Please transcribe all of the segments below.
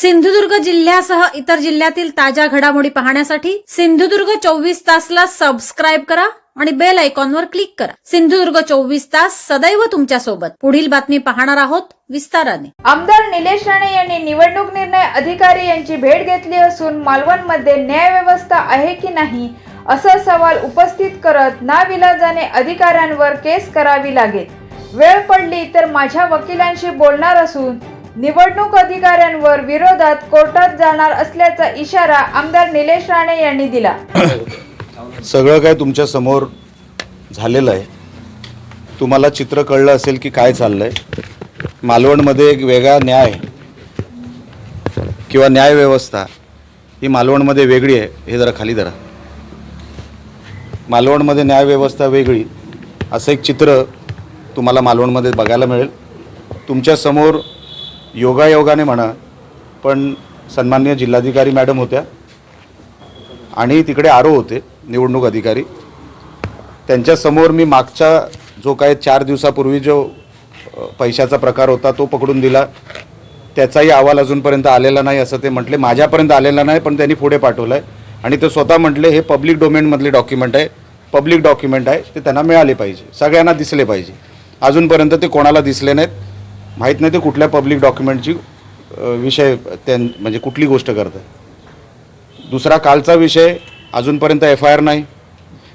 सिंधुदुर्ग जिल्ह्यासह इतर जिल्ह्यातील ताज्या घडामोडी पाहण्यासाठी सिंधुदुर्ग चोवीस तासला सबस्क्राईब करा आणि बेल आयकॉनवर क्लिक करा. सिंधुदुर्ग चोवीस तास सदैव तुमच्यासोबत पुढील बातमी पाहणार आहोत विस्ताराने. आमदार निलेश राणे यांनी निवडणूक निर्णय अधिकारी यांची भेट घेतली असून मालवणमध्ये न्यायव्यवस्था आहे की नाही असा सवाल उपस्थित करत नाविलाजाने अधिकाऱ्यांवर केस करावी लागेल. वेळ पडली तर माझ्या वकिलांशी बोलणार असून निवडणूक अधिकाऱ्यांवर विरोधात कोर्टात जाणार असल्याचा इशारा आमदार निलेश राणे यांनी दिला. सगळं काय तुमच्यासमोर झालेलं आहे. तुम्हाला चित्र कळलं असेल की काय चाललंय. मालवणमध्ये एक वेगळा न्याय किंवा न्यायव्यवस्था ही मालवणमध्ये वेगळी आहे. हे जरा खाली धरा. मालवणमध्ये न्यायव्यवस्था वेगळी. असं एक चित्र तुम्हाला मालवणमध्ये बघायला मिळेल. तुमच्यासमोर योगायोगाने म्हणा पण सन्माननीय जिल्हाधिकारी मॅडम होत्या आणि तिकडे आरो होते निवडणूक अधिकारी. त्यांच्यासमोर मी मागच्या जो काय चार दिवसापूर्वी जो पैशाचा प्रकार होता तो पकडून दिला. त्याचाही अहवाल अजूनपर्यंत आलेला नाही असं ते म्हटले. माझ्यापर्यंत आलेला नाही पण त्यांनी पुढे पाठवलं आहे आणि ते स्वतः म्हटले हे पब्लिक डोमेनमधले डॉक्युमेंट आहे पब्लिक डॉक्युमेंट आहे ते त्यांना मिळाले पाहिजे सगळ्यांना दिसले पाहिजे. अजूनपर्यंत ते कोणाला दिसले नाहीत माहीत नाही ते कुठल्या पब्लिक डॉक्युमेंटची विषय त्यां म्हणजे कुठली गोष्ट करत आहे दुसरा कालचा विषय अजूनपर्यंत एफ आय आर नाही.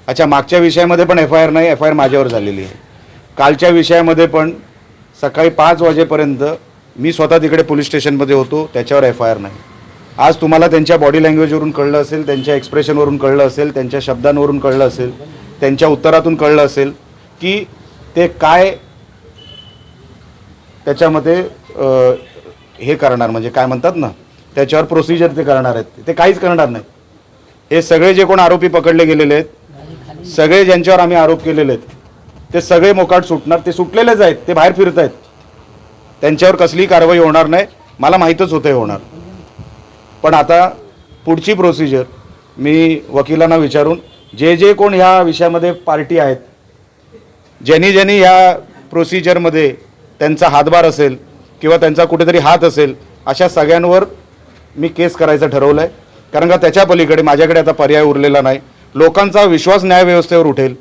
अच्छा मागच्या विषयामध्ये पण एफ आय आर नाही एफ आय आर माझ्यावर झालेली आहे. कालच्या विषयामध्ये पण सकाळी पाच वाजेपर्यंत मी स्वतः तिकडे पोलीस स्टेशनमध्ये होतो त्याच्यावर एफ आय आर नाही. आज तुम्हाला त्यांच्या बॉडी लँग्वेजवरून कळलं असेल त्यांच्या एक्सप्रेशनवरून कळलं असेल त्यांच्या शब्दांवरून कळलं असेल त्यांच्या उत्तरातून कळलं असेल की ते काय त्याच्यामध्ये हे करणार म्हणजे काय म्हणतात ना त्याच्यावर प्रोसिजर ते करणार आहेत. ते काहीच करणार नाही. हे सगळे जे कोण आरोपी पकडले गेलेले आहेत सगळे ज्यांच्यावर आम्ही आरोप केलेले आहेत ते सगळे मोकाट सुटणार ते सुटलेलेच आहेत ते बाहेर फिरत आहेत. त्यांच्यावर कसलीही कारवाई होणार नाही. मला माहीतच होतं होणार. पण आता पुढची प्रोसिजर मी वकिलांना विचारून जे जे कोण ह्या विषयामध्ये पार्टी आहेत ज्यांनी ज्यांनी ह्या प्रोसिजरमध्ये त्यांचा हातभार असेल किंवा त्यांचा कुठेतरी हात असेल अशा सगळ्यांवर मी केस करायचं ठरवलं आहे कारण का त्याच्या पलीकडे माझ्याकडे आता पर्याय उरलेला नाही. लोकांचा विश्वास न्यायव्यवस्थेवर उठेल.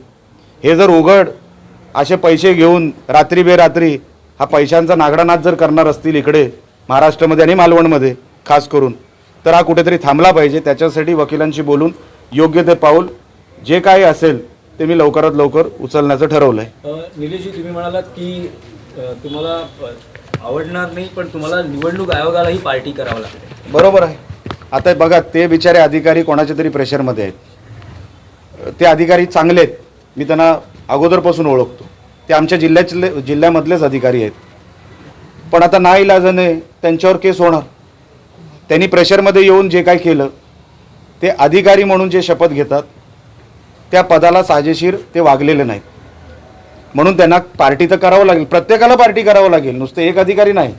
हे जर उघड असे पैसे घेऊन रात्री बेरात्री हा पैशांचा नागडानाथ जर करणार असतील इकडे महाराष्ट्रामध्ये आणि मालवणमध्ये खास करून तर हा कुठेतरी थांबला पाहिजे. त्याच्यासाठी वकिलांशी बोलून योग्य ते पाऊल जे काही असेल ते मी लवकरात लवकर उचलण्याचं ठरवलं आहे निलेशजी तुम्ही म्हणालात की तुम्हाला आवडणार नाही पण तुम्हाला निवडणूक आयोगालाही पार्टी करावं लागते. बरोबर आहे. आता बघा ते बिचारे अधिकारी कोणाच्या तरी प्रेशरमध्ये आहेत. ते अधिकारी चांगले आहेत. मी त्यांना अगोदरपासून ओळखतो. ते आमच्या जिल्ह्यातले जिल्ह्यामधलेच अधिकारी आहेत. पण आता नाईलाजाने त्यांच्यावर केस होणार. त्यांनी प्रेशरमध्ये येऊन जे काय केलं ते अधिकारी म्हणून जे शपथ घेतात त्या पदाला साजेशीर ते वागलेले नाहीत. म्हणून त्यांना पार्टी तर करावं लागेल. प्रत्येकाला पार्टी करावं लागेल. नुसते एक अधिकारी नाही.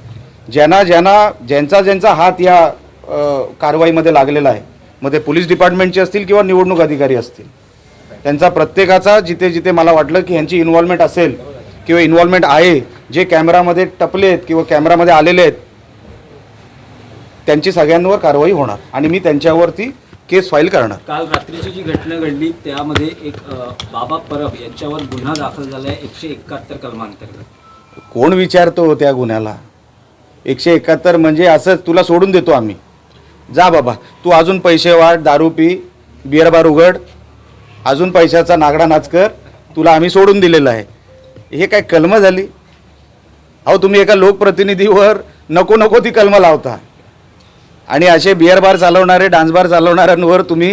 ज्यांना ज्यांना ज्यांचा ज्यांचा हात या कारवाईमध्ये लागलेला आहे. मग ते पोलीस डिपार्टमेंटचे असतील किंवा निवडणूक अधिकारी असतील. त्यांचा प्रत्येकाचा जिथे जिथे मला वाटलं की ह्यांची इन्व्हॉल्वमेंट असेल किंवा इन्व्हॉल्वमेंट आहे जे कॅमेरामध्ये टपले आहेत किंवा कॅमेरामध्ये आलेले आहेत त्यांची सगळ्यांवर कारवाई होणार. आणि मी त्यांच्यावरती केस फाईल करणार. काल रात्रीची जी घटना घडली त्यामध्ये एक बाबा परब यांच्यावर गुन्हा दाखल झाला आहे एकशे एकाहत्तर कलमांतर्गत. कोण विचारतो हो त्या गुन्ह्याला? एकशे एकाहत्तर म्हणजे असं तुला सोडून देतो आम्ही. जा बाबा तू अजून पैसे वाट दारू पी बिअर बार उघड अजून पैशाचा नागडा नाच कर तुला आम्ही सोडून दिलेलं आहे. हे काय कलमं झाली? अहो तुम्ही एका लोकप्रतिनिधीवर नको नको ती कलमं लावता. आणि असे बिअर बार चालवणारे डान्स बार चालवणाऱ्यांवर तुम्ही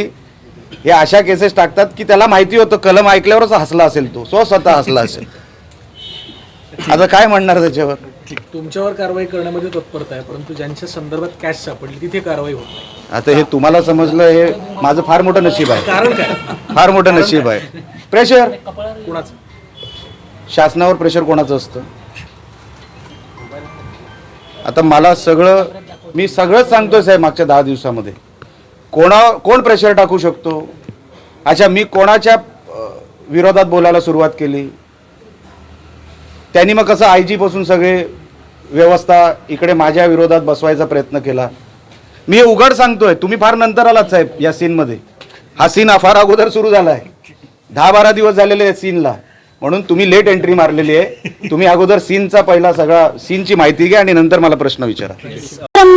हे अशा केसेस टाकतात की त्याला माहिती होतं कलम ऐकल्यावरच हसला असेल तो. स्व स्वतः हसला असेल. आता काय म्हणणार त्याच्यावर? तुमच्यावर कारवाई करण्यामध्ये तत्परता आहे परंतु ज्यांच्या संदर्भात कॅश सापडली तिथे कारवाई होत नाही. आता हे तुम्हाला समजलं हे माझं फार मोठं नशीब आहे. कारण काय? फार मोठं नशीब आहे. प्रेशर कुणाचं? शासनावर प्रेशर कोणाचं असतं? आता मला सगळं मी सगळंच सांगतोय साहेब मागच्या दहा दिवसामध्ये. कोणा कोण प्रेशर टाकू शकतो? अच्छा मी कोणाच्या विरोधात बोलायला सुरुवात केली? त्यांनी मग कसं आयपासून सगळे व्यवस्था इकडे माझ्या विरोधात बसवायचा प्रयत्न केला? मी हे उघड सांगतोय तुम्ही फार नंतर आलात साहेब या सीनमध्ये. हा सीन फार अगोदर सुरू झालाय. दहा बारा दिवस झालेले आहेत सीनला. म्हणून तुम्ही लेट एंट्री मारलेली आहे. तुम्ही अगोदर सीनचा पहिला सगळा सीनची माहिती घ्या आणि नंतर मला प्रश्न विचारा.